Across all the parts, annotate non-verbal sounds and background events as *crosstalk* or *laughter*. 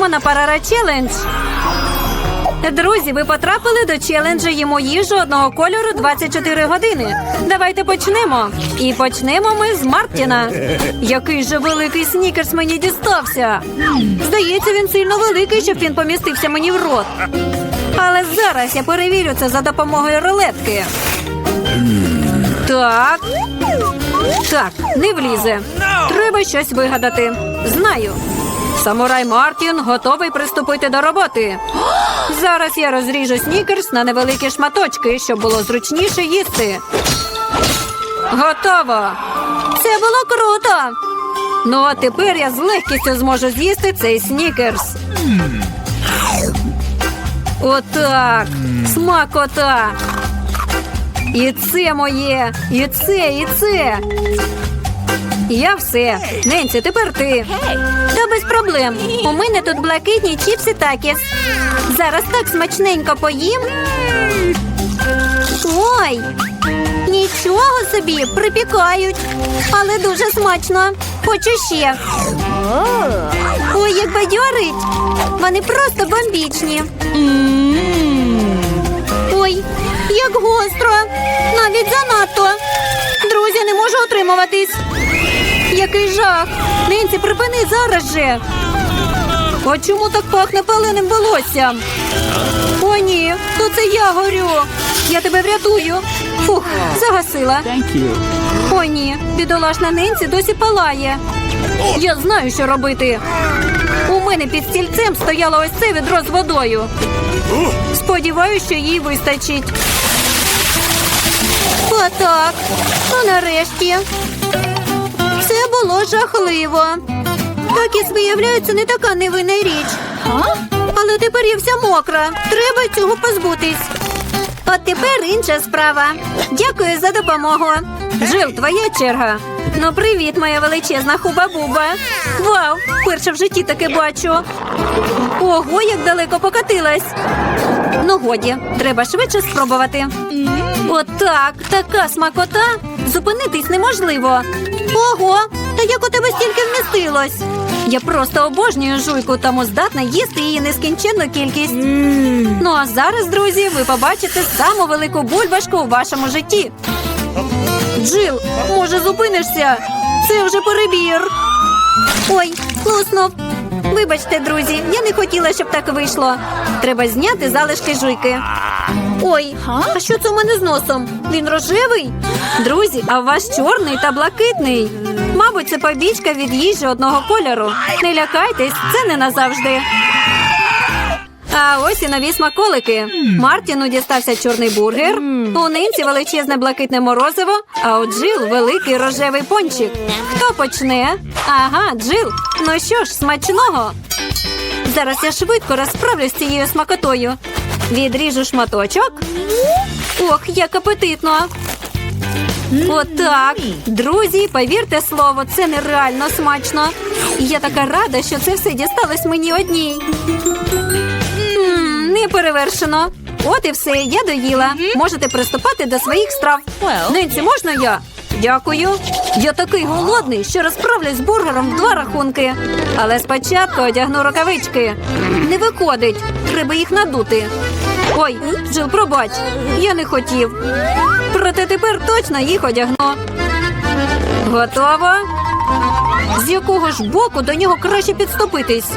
Переходимо на парара челендж. Друзі, ви потрапили до челенджу їмо їжу одного кольору 24 години. Давайте почнемо. І почнемо ми з Мартіна. Який же великий снікерс мені дістався. Здається, він сильно великий, щоб він помістився мені в рот. Але зараз я перевірю це за допомогою рулетки. Так. Так, не влізе. Треба щось вигадати. Знаю. Самурай Мартін готовий приступити до роботи. Зараз я розріжу снікерс на невеликі шматочки, щоб було зручніше їсти. Готово. Це було круто. Ну а тепер я з легкістю зможу з'їсти цей снікерс. Отак. Смакота. І це моє, і це, і це. Я все. Ненці, тепер ти. Та без проблем. У мене тут блакитні чіпси такіс. Зараз так смачненько поїм. Ой, нічого собі, припікають. Але дуже смачно. Хочу ще. Ой, як бадьорить. Вони просто бомбічні. Ой, як гостро. Навіть занадто. Друзі, не можу утримуватись. Який жах! Ненці, припини зараз же. А чому так пахне паленим волоссям? О, ні, то це я горю. Я тебе врятую. Фух, загасила. О, ні, бідолашна Ненці досі палає. Я знаю, що робити. У мене під стільцем стояло ось це відро з водою. Сподіваюся, що їй вистачить. Отак. Ну, нарешті. Було жахливо. Такіс, виявляється, не така невинна річ. Але тепер я вся мокра. Треба цього позбутись. От тепер інша справа. Дякую за допомогу. Джил, твоя черга. Ну, привіт, моя величезна хуба-буба. Вау! Перше в житті таке бачу. Ого, як далеко покатилась. Ну, годі, треба швидше спробувати. Отак, така смакота. Зупинитись неможливо. Ого, та як у тебе стільки вмістилось? Я просто обожнюю жуйку, тому здатна їсти її нескінченну кількість. Ну а зараз, друзі, ви побачите саму велику бульбашку у вашому житті. Джил, може, зупинишся? Це вже перебір. Ой, луснув. Вибачте, друзі, я не хотіла, щоб так вийшло. Треба зняти залишки жуйки. Ой, а що це у мене з носом? Він рожевий? Друзі, а у вас чорний та блакитний. Мабуть, це побічка від їжі одного кольору. Не лякайтесь, це не назавжди. А ось і нові смаколики. Мартіну дістався чорний бургер, у нинці величезне блакитне морозиво, а у Джил великий рожевий пончик. Хто почне? Ага, Джил. Ну що ж, смачного. Зараз я швидко розправлюсь з цією смакотою. Відріжу шматочок. Ох, як апетитно. Отак. Друзі, повірте слово, це нереально смачно. І я така рада, що це все дісталось мені одній. М, Не перевершено. От і все, я доїла. Можете приступати до своїх страв. Нинці, можна я? Дякую. Я такий голодний, що розправлюсь з бургером в два рахунки. Але спочатку одягну рукавички. Не виходить. Треба їх надути. Ой, Джил, пробач, я не хотів. Проте тепер точно їх одягну. Готово? З якого ж боку до нього краще підступитись?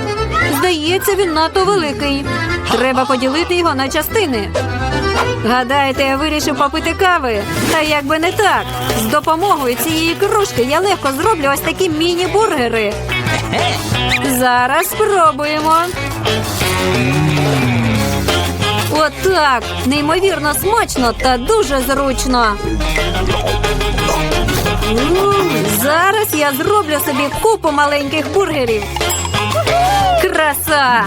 Здається, він надто великий. Треба поділити його на частини. Гадаєте, я вирішив попити кави? Та як би не так. З допомогою цієї кружки я легко зроблю ось такі міні-бургери. Зараз спробуємо. Отак. Неймовірно смачно та дуже зручно. Зараз я зроблю собі купу маленьких бургерів. Краса!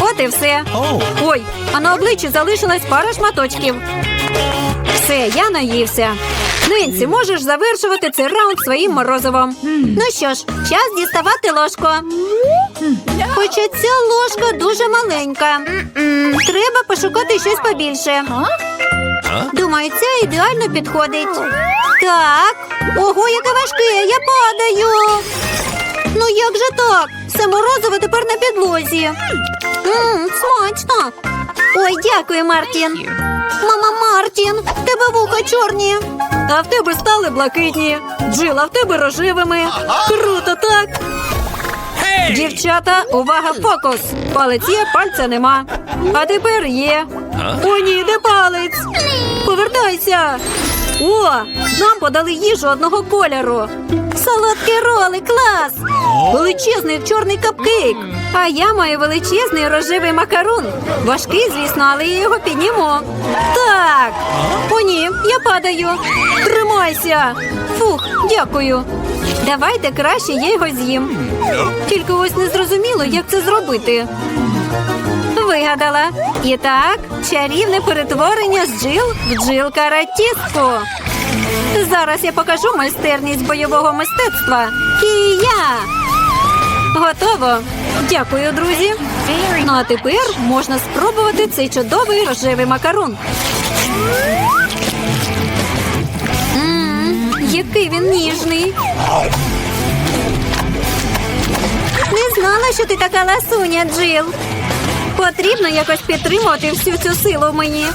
От і все. Ой, а на обличчі залишилась пара шматочків. Все, я наївся. Нинці, можеш завершувати цей раунд своїм морозивом. Ну що ж, час діставати ложку. Хоча ця ложка дуже маленька. Треба пошукати щось побільше. Думаю, це ідеально підходить. Так. Ого, яке важке, я падаю. Ну як же так? Все морозиво тепер на підлозі. Мм, смачно. Ой, дякую, Мартін. Мама Мартін, в тебе вуха чорні. А в тебе стали блакитні. Джил, а в тебе рожевими. Круто, так? Дівчата, увага, фокус! Палець є, пальця нема. А тепер є. О, ні, де палець? Повертайся. О, нам подали їжу одного кольору. Солодкий роли, клас! Величезний чорний капкейк. А я маю величезний рожевий макарон. Важкий, звісно, але я його підніму. Так. О, ні, я падаю. Тримайся. Фух, дякую. Давайте краще я його з'їм. Тільки ось не зрозуміло, як це зробити. Вигадала. І так, чарівне перетворення з джил в джил каратістку. Зараз я покажу майстерність бойового мистецтва. Кія! Готово. Дякую, друзі. Ну а тепер можна спробувати цей чудовий рожевий макарон. Мм, який він ніжний. Не знала, що ти така ласуня, Джил. Потрібно якось підтримувати всю цю силу мені.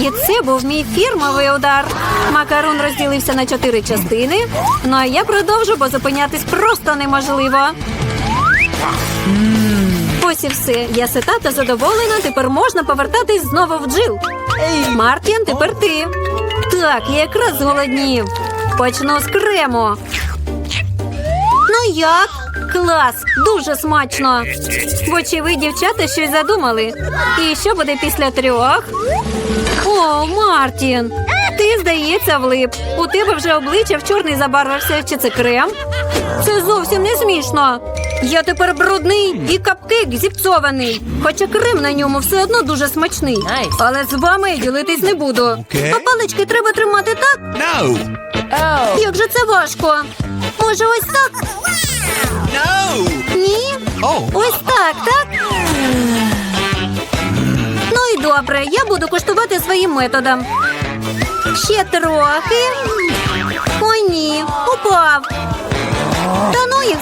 І це був мій фірмовий удар. Макарон розділився на чотири частини. Ну а я продовжу, бо зупинятись просто неможливо. Ось і все. Я сита та задоволена. Тепер можна повертатись знову в джил. Мартін, тепер ти. Так, я якраз зголоднів. Почну з крему. Ну як? Клас, дуже смачно. Вочевидь, дівчата щось задумали. І що буде після трьох? О, Мартін, ти, здається, влип. У тебе вже обличчя в чорний забарвився. Чи це крем? Це зовсім не смішно. Я тепер брудний і капкейк зіпсований. Хоча крем на ньому все одно дуже смачний. Але з вами ділитись не буду. Окей. А палички треба тримати так? No! Як же це важко? Може, ось так? No! Ні? Oh! Ось так, так? Ну і добре, я буду коштувати своїм методом. Ще трохи.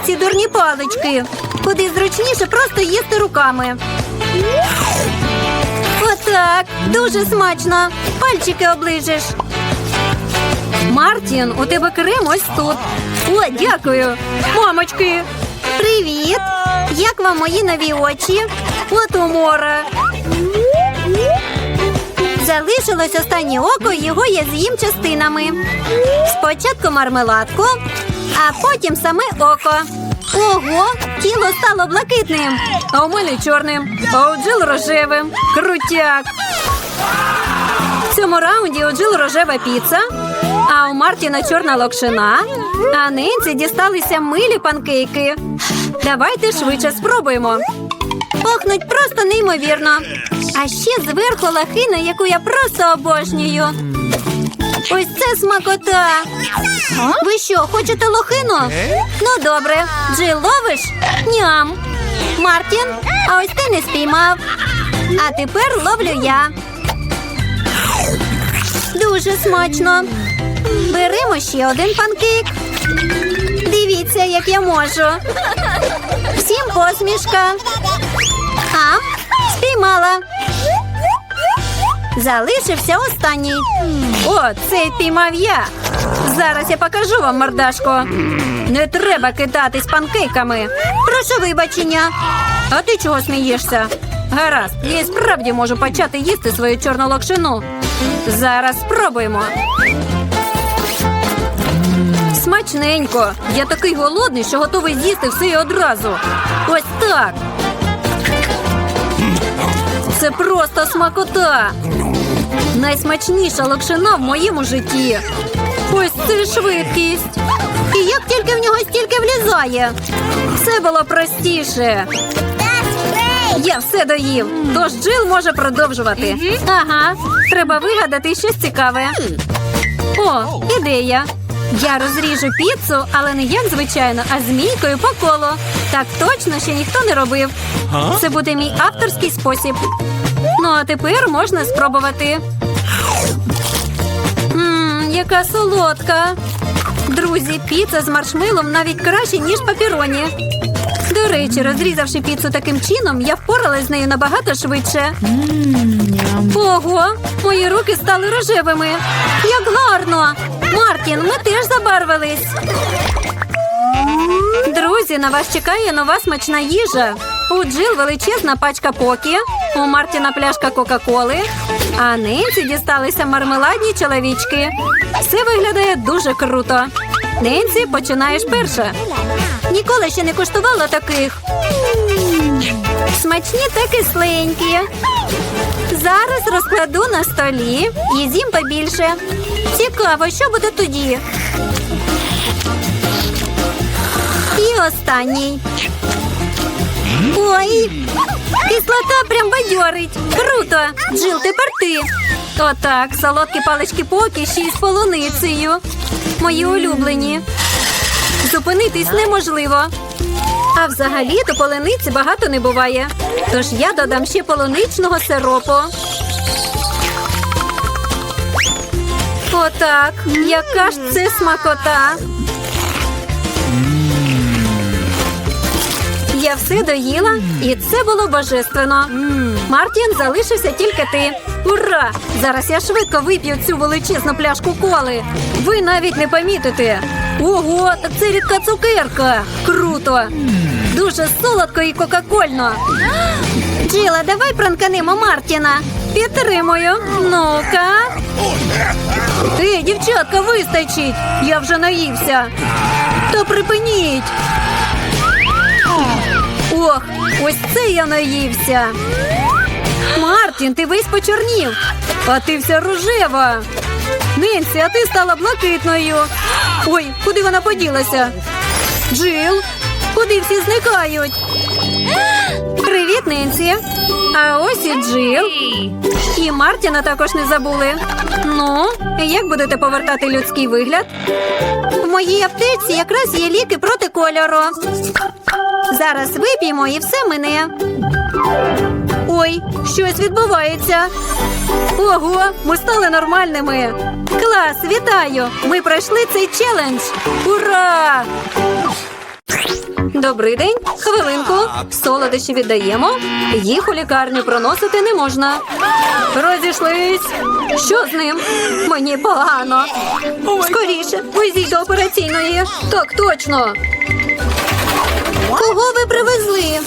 Ці дурні палички. Куди зручніше просто їсти руками. Отак, дуже смачно. Пальчики оближеш. Мартін, у тебе крем ось тут. О, дякую. Мамочки. Привіт. Як вам мої нові очі? От умора. Залишилось останнє око, його я з'їм частинами. Спочатку мармеладку, а потім саме око. Ого, тіло стало блакитним, а у мене чорним, а у Джил рожевим. Крутяк. В цьому раунді у Джил рожева піца, а у Мартіна чорна локшина, а Ненці дісталися милі панкейки. Давайте швидше спробуємо. Пахнуть просто неймовірно. А ще зверху лахина, яку я просто обожнюю. Ось це смакота. Ви що, хочете лохину? Ну добре. Джил ловиш? Ням. Мартін, а ось ти не спіймав. А тепер ловлю я. Дуже смачно. Беремо ще один панкейк. Дивіться, як я можу. Всім посмішка. А, спіймала. Залишився останній. О, цей піймав я. Зараз я покажу вам мордашко. Не треба кидатись панкейками. Прошу вибачення. А ти чого смієшся? Гаразд, я справді можу почати їсти свою чорну локшину. Зараз спробуємо. Смачненько. Я такий голодний, що готовий з'їсти все і одразу. Ось так. Це просто смакота. Найсмачніша локшина в моєму житті. Ось це швидкість. І як тільки в нього стільки влізає. Все було простіше. Я все доїв. Тож Джил може продовжувати. Ага, треба вигадати щось цікаве. О, ідея. Я розріжу піцу, але не як звичайно, а змійкою по колу. Так точно ще ніхто не робив. Це буде мій авторський спосіб. Ну а тепер можна спробувати. яка солодка. Друзі, піца з маршмелом навіть краще, ніж папіроні. До речі, розрізавши піцу таким чином, я впоралась з нею набагато швидше. Ого, мої руки стали рожевими. Як гарно! Мартін, ми теж забарвились. Друзі, на вас чекає нова смачна їжа. У Джил величезна пачка покі, у Мартіна пляшка Кока-Коли, а Ненсі дісталися мармеладні чоловічки. Все виглядає дуже круто. Ненсі, починаєш перша. Ніколи ще не куштувала таких. Смачні та кисленькі. Зараз розкладу на столі і з'їм побільше. Цікаво, що буде тоді. І останній. Ой, кислота прям бадьорить. Круто. Джил, тепер ти. Отак, солодкі палички поки ще з полуницею. Мої улюблені. Зупинитись неможливо. А взагалі то полениці багато не буває. Тож я додам ще полуничного сиропу. Отак. Яка ж це смакота. Я все доїла, і це було божественно. Мартін, залишився тільки ти. Ура! Зараз я швидко вип'ю цю величезну пляшку коли. Ви навіть не помітите. Ого, це рідка цукерка. Круто! Дуже солодко і кока-кольно. Джила, давай пранканемо Мартіна. Підтримую. Ну-ка. Ей, дівчатка, вистачить. Я вже наївся. Та припиніть. Ох, ось це я наївся. Мартін, ти весь почорнів, а ти вся рожева. Ненсі, а ти стала блакитною. Ой, куди вона поділася? Джил, куди всі зникають? Привіт, Ненсі. А ось і Джил. І Мартіна також не забули. Ну, як будете повертати людський вигляд? В моїй аптеці якраз є ліки проти кольору. Зараз вип'ємо і все мине. Ой, щось відбувається. Ого, ми стали нормальними. Клас, вітаю! Ми пройшли цей челендж. Ура! Добрий день. Хвилинку. Солодощі віддаємо. Їх у лікарню проносити не можна. Розійшлись. Що з ним? Мені погано. Скоріше, везіть до операційної. Так, точно. Кого ви привезли?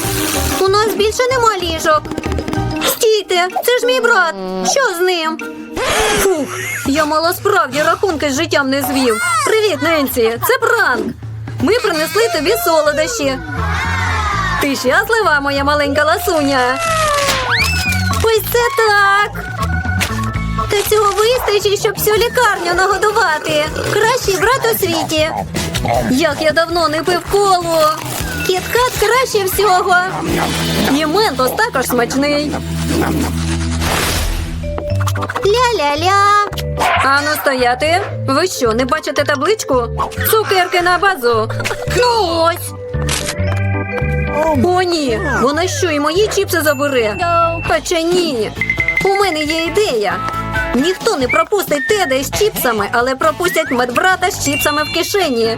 У нас більше нема ліжок. Стійте, це ж мій брат. Що з ним? Фух, я мало справді рахунки з життям не звів. Привіт, Ненсі, це пранк. Ми принесли тобі солодощі. Ти щаслива, моя маленька ласуня? Ось це так. Та цього вистачить, щоб всю лікарню нагодувати. Кращий брат у світі. Як я давно не пив колу. Кіткат краще всього. І ментос також смачний. Ля-ля-ля. Ану стояти. Ви що, не бачите табличку? Цукерки на базу. Ну ось. О, ні. Вона що, і мої чіпси забере? Хоча ні. У мене є ідея. Ніхто не пропустить Теда із чіпсами, але пропустять медбрата з чіпсами в кишені.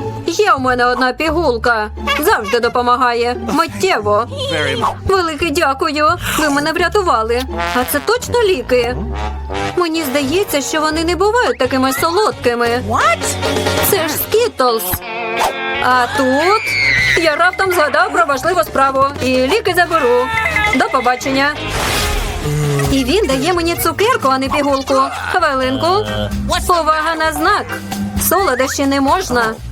Є у мене одна пігулка. Завжди допомагає. Миттєво. Велике дякую. Ви мене врятували. А це точно ліки? Мені здається, що вони не бувають такими солодкими. Це ж скітлс. А тут я раптом згадав про важливу справу і ліки заберу. До побачення. І він дає мені цукерку, а не пігулку. Хвилинку. Увага на знак. Солодощі не можна.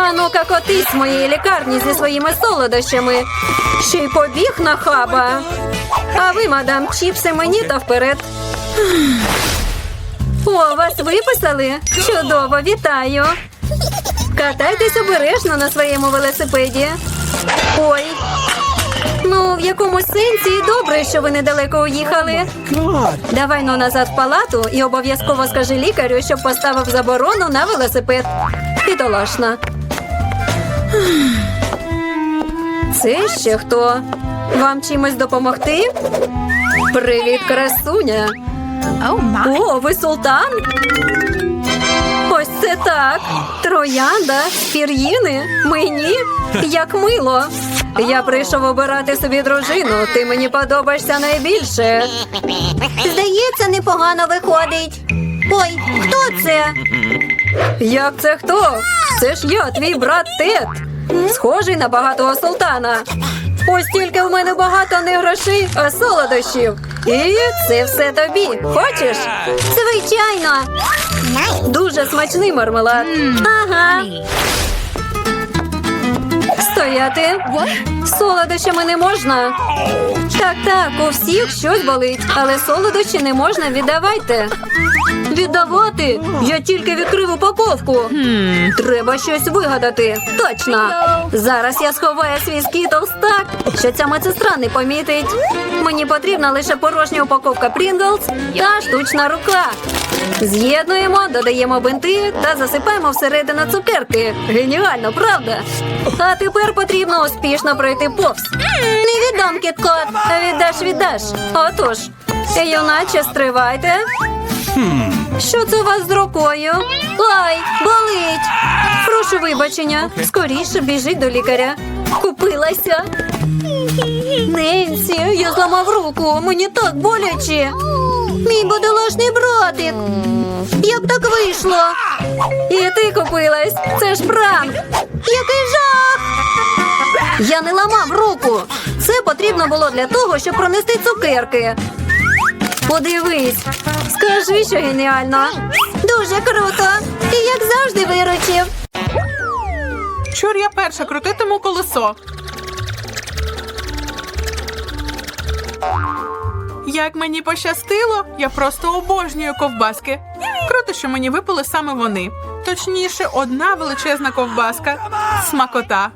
А ну-ка котись моєї лікарні зі своїми солодощами. Ще й побіг на хаба. А ви, мадам, чіпси мені та вперед. О, вас виписали? Чудово, вітаю. Катайтесь обережно на своєму велосипеді. Ой. Ну, в якому сенсі добре, що ви недалеко уїхали. Давай ну назад в палату і обов'язково скажи лікарю, щоб поставив заборону на велосипед. Бідолашна. Це ще хто? Вам чимось допомогти? Привіт, красуня. О, ви султан? Ось це так. Троянда, пір'їни, мені. Як мило. Я прийшов обирати собі дружину. Ти мені подобаєшся найбільше. Здається, непогано виходить. Ой, хто це? Як це хто? Це ж я, твій брат Тед. Схожий на багатого султана. Ось тільки в мене багато не грошей, а солодощів. І це все тобі. Хочеш? Звичайно. Дуже смачний мармелад. Ага. Стояти. Солодощами не можна. Так, так, у всіх щось болить, але солодощі не можна віддавайте. Віддавати? Я тільки відкрив упаковку. Треба щось вигадати. Точно. Зараз я сховаю свій скітлс так, що ця медсестра не помітить. Мені потрібна лише порожня упаковка Pringles та штучна рука. З'єднуємо, додаємо бинти та засипаємо всередину цукерки. Геніально, правда? А тепер потрібно успішно пройти повз. Не віддам кіткот, віддаш, віддаш. Отож, юначе, стривайте. Що це у вас з рукою? Ай, болить. Прошу вибачення. Скоріше біжіть до лікаря. Купилася. Ненсі, я зламав руку. Мені так боляче. Мій бодолашний братик. Як так вийшло? І ти купилась. Це ж пранк. Який жах! Я не ламав руку. Це потрібно було для того, щоб пронести цукерки. Подивись, скажи, що геніально. Дуже круто. І як завжди виручив. Чур я перша крутитиму колесо. Як мені пощастило, я просто обожнюю ковбаски. Круто, що мені випали саме вони. Точніше, одна величезна ковбаска. Смакота.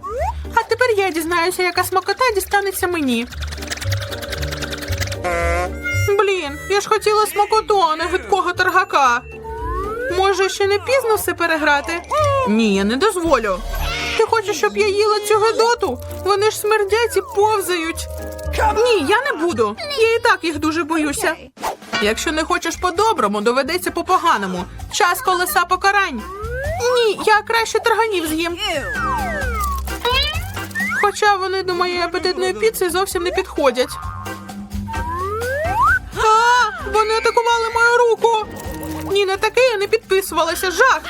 А тепер я дізнаюся, яка смакота дістанеться мені. Я ж хотіла смакоту, а не гидкого торгака. Може, ще не пізно все переграти? Ні, я не дозволю. Ти хочеш, щоб я їла цю гидоту? Вони ж смердять і повзають. Ні, я не буду. Я і так їх дуже боюся. Якщо не хочеш по-доброму, доведеться по-поганому. Час колеса покарань. Ні, я краще тарганів з'їм. Хоча вони до моєї апетитної піци зовсім не підходять. Вони атакували мою руку. Ні, на таке я не підписувалася. Жах.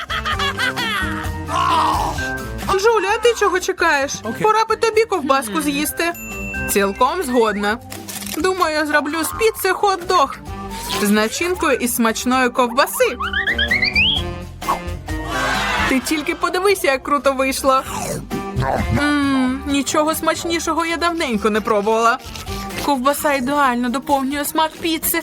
Джуля, а ти чого чекаєш? Пора би тобі ковбаску з'їсти. Цілком згодна. Думаю, я зроблю з піци хот-дог з начинкою із смачної ковбаси. Ти тільки подивися, як круто вийшло. Мм, нічого смачнішого я давненько не пробувала. Ковбаса ідеально доповнює смак піци.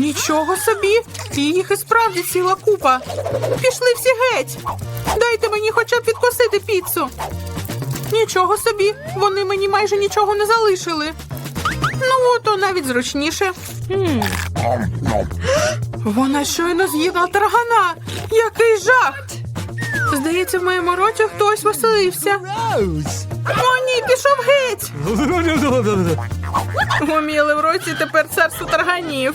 Нічого собі, їх і справді ціла купа. Пішли всі геть. Дайте мені хоча б відкусити піцу. Нічого собі, вони мені майже нічого не залишили. Ну, то навіть зручніше. Вона щойно з'їла таргана. Який жах! Здається, в моєму роті хтось веселився. О, ні, пішов геть. *laughs* Гоміли в році тепер царство тарганів.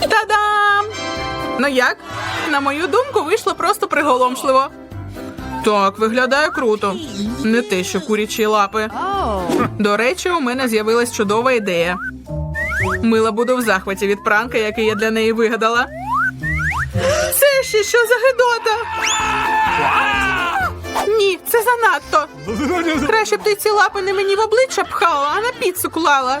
Та-дам! Ну як? На мою думку, вийшло просто приголомшливо. Так, виглядає круто. Не те, що курячі лапи. До речі, у мене з'явилась чудова ідея. Мила буде в захваті від пранка, який я для неї вигадала. Це ще що за гидота? Ні, це занадто. Краще б ти ці лапи не мені в обличчя пхала, а на піцу клала.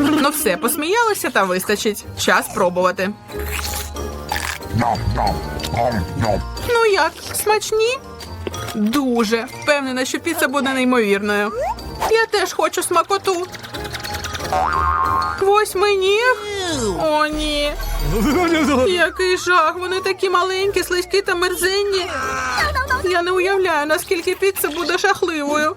Ну все, посміялися та вистачить. Час пробувати. Ну як, смачні? Дуже. Впевнена, що піца буде неймовірною. Я теж хочу смакоту. Восьминіг? О, ні. Який жах, вони такі маленькі, слизькі та мерзенні. Я не уявляю, наскільки піца буде жахливою.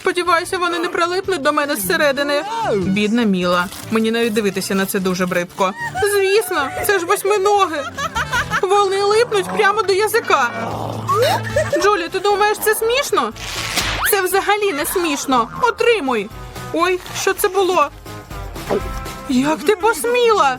Сподіваюся, вони не прилипнуть до мене зсередини. Бідна Міла. Мені навіть дивитися на це дуже бридко. Звісно, це ж восьминоги. Вони липнуть прямо до язика. Джулі, ти думаєш, це смішно? Це взагалі не смішно. Отримуй. Ой, що це було? Як ти посміла?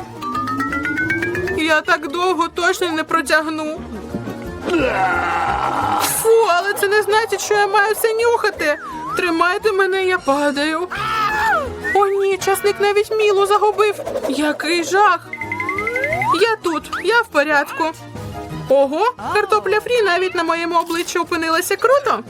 Я так довго точно не протягну. Фу, але це не значить, що я маю все нюхати. Тримайте мене, я падаю. О, ні, часник навіть мілу загубив. Який жах. Я тут, я в порядку. Ого, картопля фрі навіть на моєму обличчі опинилася круто.